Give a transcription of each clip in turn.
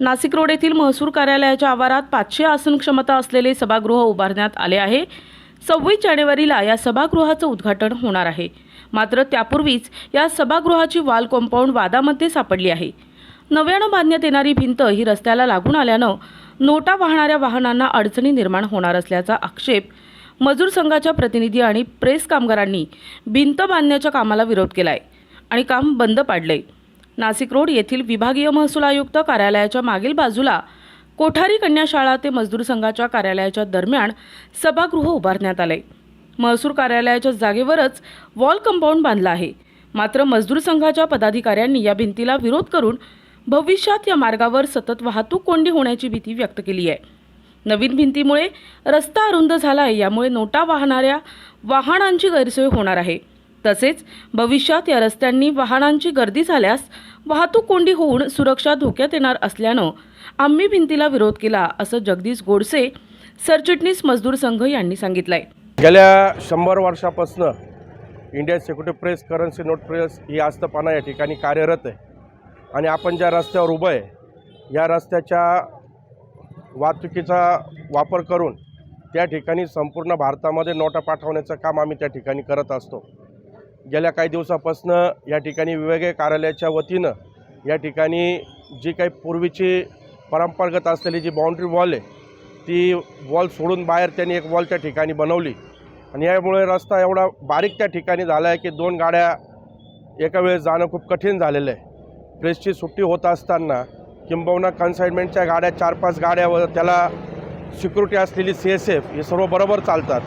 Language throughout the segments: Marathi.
नाशिक रोड येथील महसूल कार्यालयाच्या आवारात पाचशे आसन क्षमता असलेले सभागृह उभारण्यात आले आहे. सव्वीस जानेवारीला या सभागृहाचं उद्घाटन होणार आहे. मात्र त्यापूर्वीच या सभागृहाची वाल कॉम्पाऊंड वादामध्ये सापडली आहे. नव्यानं बांधण्यात येणारी भिंत ही रस्त्याला लागून आल्यानं नोटा वाहणाऱ्या वाहनांना अडचणी निर्माण होणार असल्याचा आक्षेप मजूर संघाच्या प्रतिनिधी आणि प्रेस कामगारांनी भिंत बांधण्याच्या कामाला विरोध केलाय आणि काम बंद पाडलंय. नाशिक रोड येथील विभागीय महसूल आयुक्त कार्यालयाच्या मागील बाजूला कोठारी कन्या शाळा ते मजदूर संघाच्या कार्यालयाच्या दरम्यान सभागृह उभारण्यात आले. महसूल कार्यालयाच्या जागेवरच वॉल कंपाऊंड बांधला आहे. मात्र मजदूर संघाच्या पदाधिकाऱ्यांनी या भिंतीला विरोध करून भविष्यात या मार्गावर सतत वाहतूक कोंडी होण्याची भीती व्यक्त केली आहे. नवीन भिंतीमुळे रस्ता अरुंद झाला आहे यामुळे नोटा वाहणाऱ्या वाहनांची गैरसोय होणार आहे. तसेच भविष्यात या रस्त्यांनी वाहनांची गर्दी झाल्यास वाहतूक कोंडी होऊन सुरक्षा धोक्यात येणार असल्यानं आम्ही भिंतीला विरोध केला असं जगदीश गोडसे सरचिटणीस मजदूर संघ यांनी सांगितलंय. गेल्या शंभर वर्षापासनं Indian security press currency note press ही आस्थापना या ठिकाणी कार्यरत आहे. आणि आपण ज्या रस्त्यावर उभं आहे या रस्त्याच्या वाहतुकीचा वापर करून त्या ठिकाणी संपूर्ण भारतामध्ये नोटा पाठवण्याचं काम आम्ही त्या ठिकाणी करत असतो. गेल्या काही दिवसापासनं या ठिकाणी विभागीय कार्यालयाच्या वतीनं या ठिकाणी जी काही पूर्वीची परंपरागत असलेली जी बाउंड्री वॉल आहे ती वॉल सोडून बाहेर त्यांनी एक वॉल त्या ठिकाणी बनवली. आणि यामुळे रस्ता एवढा बारीक त्या ठिकाणी झाला आहे की दोन गाड्या एका वेळेस जाणं खूप कठीण झालेलं आहे. प्रेसची सुट्टी होत असताना किंबहुना कन्साइनमेंटच्या गाड्या चार पाच गाड्या व त्याला सिक्युरिटी असलेली सी एस एफ हे सर्व बरोबर चालतात.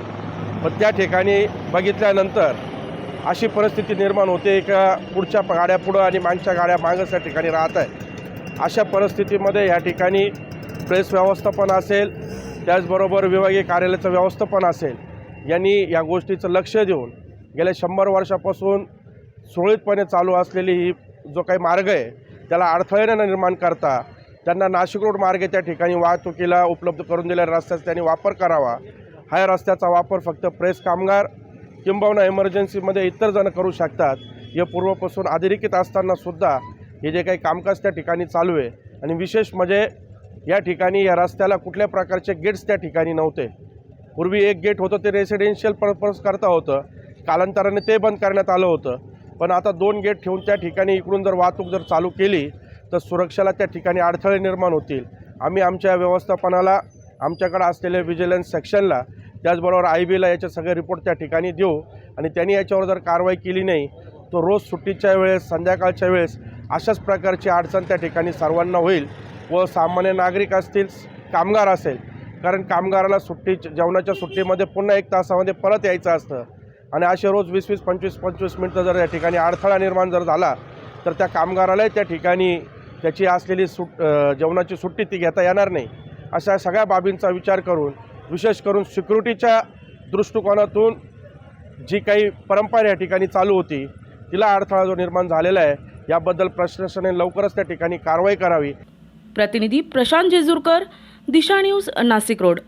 पण त्या ठिकाणी बघितल्यानंतर अशी परिस्थिती निर्माण होते. का पुढच्या गाड्या पुढं आणि मागच्या गाड्या मागंच त्या ठिकाणी राहत आहे अशा परिस्थितीमध्ये या ठिकाणी प्रेस व्यवस्थापन असेल त्याचबरोबर विभागीय कार्यालयाचं व्यवस्थापन असेल यांनी या गोष्टीचं लक्ष देऊन गेल्या शंभर वर्षापासून सुरळीतपणे चालू असलेली ही जो काही मार्ग आहे त्याला अडथळे न निर्माण करता त्यांना नाशिक रोड मार्गे त्या ठिकाणी वाहतुकीला उपलब्ध करून दिलेल्या रस्त्याचा त्यांनी वापर करावा. हा रस्त्याचा वापर फक्त प्रेस कामगार किंबहुना इमर्जन्सीमध्ये इतर जण करू शकतात. हे पूर्वपासून अधोरेखित असताना सुद्धा हे जे काही कामकाज त्या ठिकाणी चालू आहे. आणि विशेष म्हणजे या ठिकाणी या रस्त्याला कुठल्या प्रकारचे गेट्स त्या ठिकाणी नव्हते. पूर्वी एक गेट होतं ते रेसिडेन्शियल पर्पज करता होतं. कालांतराने ते बंद करण्यात आलं होतं. पण आता दोन गेट ठेवून त्या ठिकाणी इकडून जर वाहतूक जर चालू केली तर सुरक्षेला त्या ठिकाणी अडथळे निर्माण होतील. आम्ही आमच्या व्यवस्थापनाला आमच्याकडे असलेल्या विजिलन्स सेक्शनला त्याचबरोबर आय बीला याचे सगळे रिपोर्ट त्या ठिकाणी देऊ. आणि त्यांनी याच्यावर जर कारवाई केली नाही तो रोज सुट्टीच्या वेळेस संध्याकाळच्या वेळेस अशाच प्रकारची अडचण त्या ठिकाणी सर्वांना होईल व सामान्य नागरिक असतील कामगार असेल. कारण कामगाराला सुट्टी जेवणाच्या सुट्टीमध्ये पुन्हा एक तासामध्ये परत यायचं असतं. आणि असे रोज वीस वीस पंचवीस पंचवीस मिनटं जर या ठिकाणी अडथळा निर्माण जर झाला तर त्या कामगारालाही त्या ठिकाणी त्याची असलेली सुट जेवणाची सुट्टी ती घेता येणार नाही. अशा सगळ्या बाबींचा विचार करून विशेष करून सिक्युरिटीच्या दृष्टिकोनातून जी काही परंपरा या ठिकाणी चालू होती तिला अडथळा जो निर्माण झालेला आहे याबद्दल प्रशासनाने लवकरच त्या ठिकाणी कारवाई करावी. प्रतिनिधी प्रशांत जेजूरकर दिशा न्यूज नाशिक रोड.